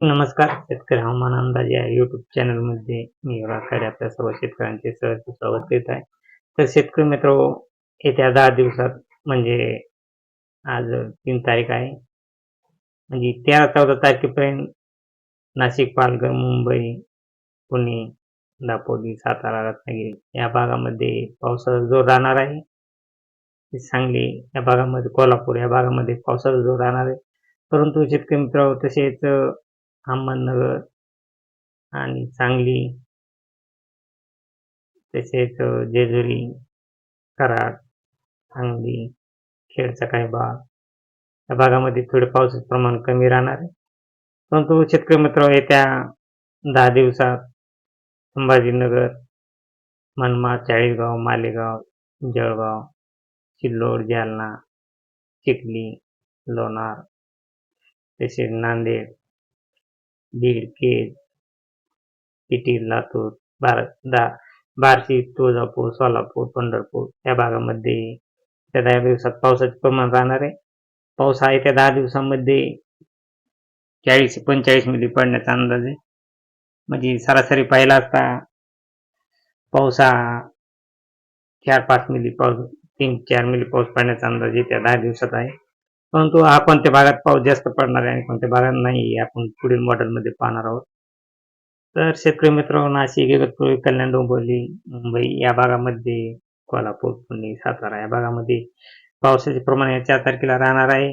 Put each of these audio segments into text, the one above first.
नमस्कार शेतकरी हवामान अंदाज या युट्यूब चॅनलमध्ये मी राखाडे आपल्या सर्व शेतकऱ्यांचे सहज स्वागत करीत आहे. तर शेतकरी मित्र येत्या दहा दिवसात म्हणजे आज तीन तारीख आहे. म्हणजे तेरा चौदा तारखेपर्यंत नाशिक पालघर मुंबई पुणे दापोली सातारा रत्नागिरी या भागामध्ये पावसाचा जोर राहणार आहे. सांगली या भागामध्ये कोल्हापूर या भागामध्ये पावसाचा जोर राहणार आहे. परंतु शेतकरी मित्र तसेच अहमदनगर आणि सांगली. तसेच जेजुरी कराड सांगली खेडचा काही भाग. या भागामध्ये थोडे पावसाचे प्रमाण कमी राहणार आहे. परंतु शेतकरी मित्र येत्या दहा दिवसात संभाजीनगर मनमाड चाळीसगाव मालेगाव जळगाव सिल्लोड जालना चिखली लोणार तसेच नांदेड बीड केज पिटी लातूर बार दा बार्शी तुळजापूर सोलापूर पंढरपूर या भागामध्ये त्या दहा दिवसात पावसाचे प्रमाण राहणार आहे. पाऊस हा त्या दहा दिवसामध्ये चाळीस पंचेचाळीस मिली पडण्याचा अंदाज आहे. म्हणजे सरासरी पाहिला असता पाऊस हा चार पाच मिली पाऊस तीन चार मिली पाऊस पडण्याचा अंदाज येत्या दहा दिवसात आहे. परंतु हा कोणत्या भागात पाऊस जास्त पडणार आहे आणि कोणत्या भागात नाही आपण पुढील मॉडेलमध्ये पाहणार आहोत. तर शेतकरी मित्र नाशिक इगतपुरी कल्याण डोंबिवली मुंबई या भागामध्ये कोल्हापूर पुणे सातारा या भागामध्ये पावसाचे प्रमाण या चार तारखेला राहणार आहे.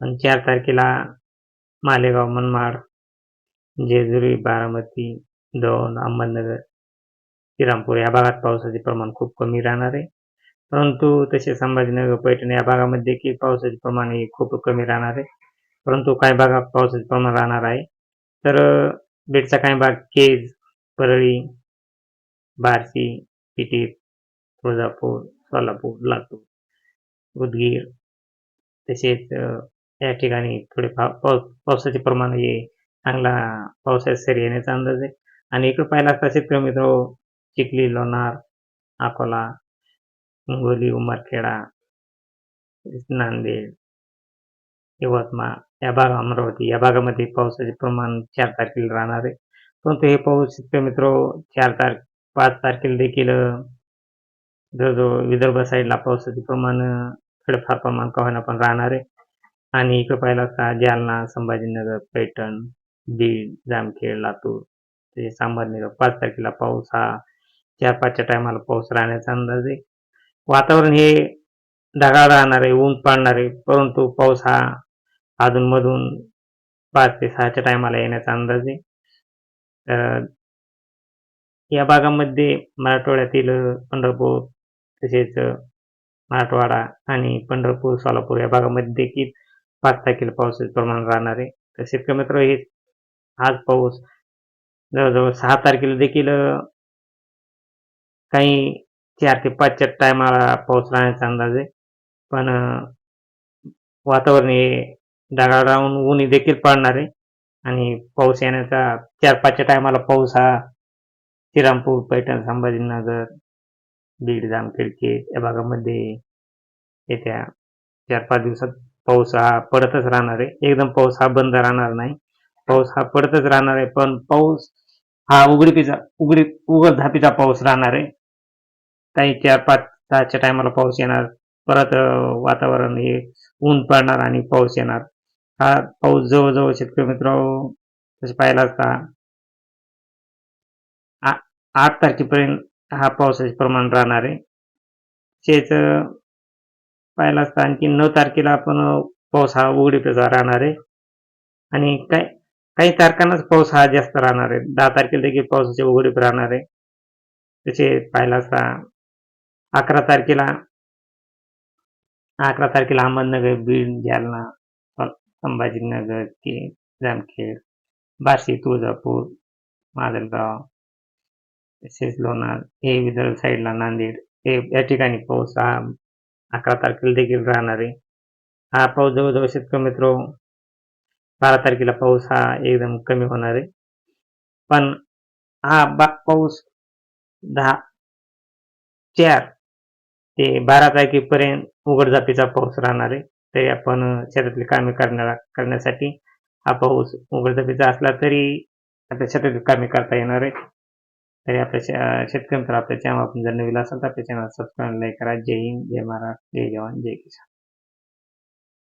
आणि चार तारखेला मालेगाव मनमाड जेजुरी बारामती दौंड अहमदनगर श्रीरामपूर या भागात पावसाचे प्रमाण खूप कमी राहणार आहे. परंतु तसे संभाजीनगर पैठण या भागामध्ये देखील पावसाचे प्रमाण हे खूप कमी राहणार आहे. परंतु काही भागात पावसाचे प्रमाण राहणार आहे. तर बीडचा काही भाग केज परळी बार्शी पिटीर तुळजापूर सोलापूर लातूर उदगीर तसेच या ठिकाणी थोडे पाऊस पावसाचे प्रमाण हे चांगला पावसाच्या सरी येण्याचा अंदाज आहे. आणि इकडे पाहिला असता शेतकरी मित्र चिखली लोणार अकोला हिंगोली उमरखेडा नांदेड यवतमाळ. या भाग अमरावती. या भागामध्ये पावसाचे प्रमाण चार तारखेला राहणार आहे. परंतु हे पाऊस इतके मित्र चार तारख पाच तारखेला देखील जवळजवळ विदर्भ साईडला पावसाचे प्रमाण थोडेफार प्रमाण का पण राहणार आहे. आणि इकडे पाहिलं असता जालना संभाजीनगर पैठण बीड जामखेड लातूर ते संभाजीनगर. पाच तारखेला पाऊस हा चार पाचच्या टायमाला पाऊस राहण्याचा अंदाज आहे. वातावरण हे ढगाळ राहणार आहे ऊन पाडणार आहे परंतु पाऊस हा अधूनमधून पाच ते सहाच्या टायमाला येण्याचा अंदाज आहे. तर या भागामध्ये मराठवाड्यातील पंढरपूर तसेच मराठवाडा आणि पंढरपूर सोलापूर या भागामध्ये देखील पाच तारखेला पावसाचे प्रमाण राहणार आहे. तर शेतकरी मित्र हे आज पाऊस जवळजवळ सहा तारखेला देखील काही चार ते पाचच्या टायमाला पाऊस राहण्याचा अंदाज. आहे पण वातावरण हे ढगाळ राहून ऊन देखील पडणार आहे. आणि पाऊस येण्याचा चार पाचच्या टायमाला पाऊस हा श्रीरामपूर पैठण संभाजीनगर बीड जामखेडके या भागामध्ये येत्या चार पाच दिवसात पाऊस हा पडतच राहणार आहे. एकदम पाऊस हा बंद राहणार नाही. पाऊस हा पडतच राहणार आहे पण पाऊस हा उघडीपीचा उघडी उघड झापीचा पाऊस राहणार आहे. काही चार पाच सहाच्या टायमाला पाऊस येणार. परत वातावरण हे ऊन पडणार आणि पाऊस येणार. हा पाऊस जवळजवळ शेतकरी मित्र तसे पाहिला असता आठ तारखेपर्यंत हा पावसाचे प्रमाण राहणार आहे. तेच पाहिला असता आणखी नऊ तारखेला आपण पाऊस हा उघडीपीचा राहणार आहे. आणि काय काही तारखांनाच पाऊस हा जास्त राहणार आहे. दहा तारखेला देखील पावसाचे उघडीप राहणार आहे. तसे पाहिला असता अकरा तारखेला. अकरा तारखेला अहमदनगर बीड जालना संभाजीनगर के जामखेड बार्शी तुळजापूर माजलगाव तसेच लोणार हे विदर्भ साईडला नांदेड. हे या ठिकाणी पाऊस हा अकरा तारखेला देखील राहणार आहे. हा पाऊस जवळजवळ शेतकरी मित्र बारा तारखेला पाऊस हा एकदम कमी होणार आहे. पण हा बा पाऊस दहा चार ते बारा तारखेपर्यंत उघडझापीचा पाऊस राहणार आहे. तरी आपण शेतातली कामे करण्या करण्यासाठी हा पाऊस उघडझापीचा असला तरी आपल्या शेतातली कामे करता येणार आहे तरी आपल्या शे- शेतकरी मित्र आपल्या चॅनल आपण जर नवीन असेल तर आपल्या चॅनल सबस्क्राईब लाईक करा. जय हिंद जय महाराष्ट्र जय जवान जय किसान.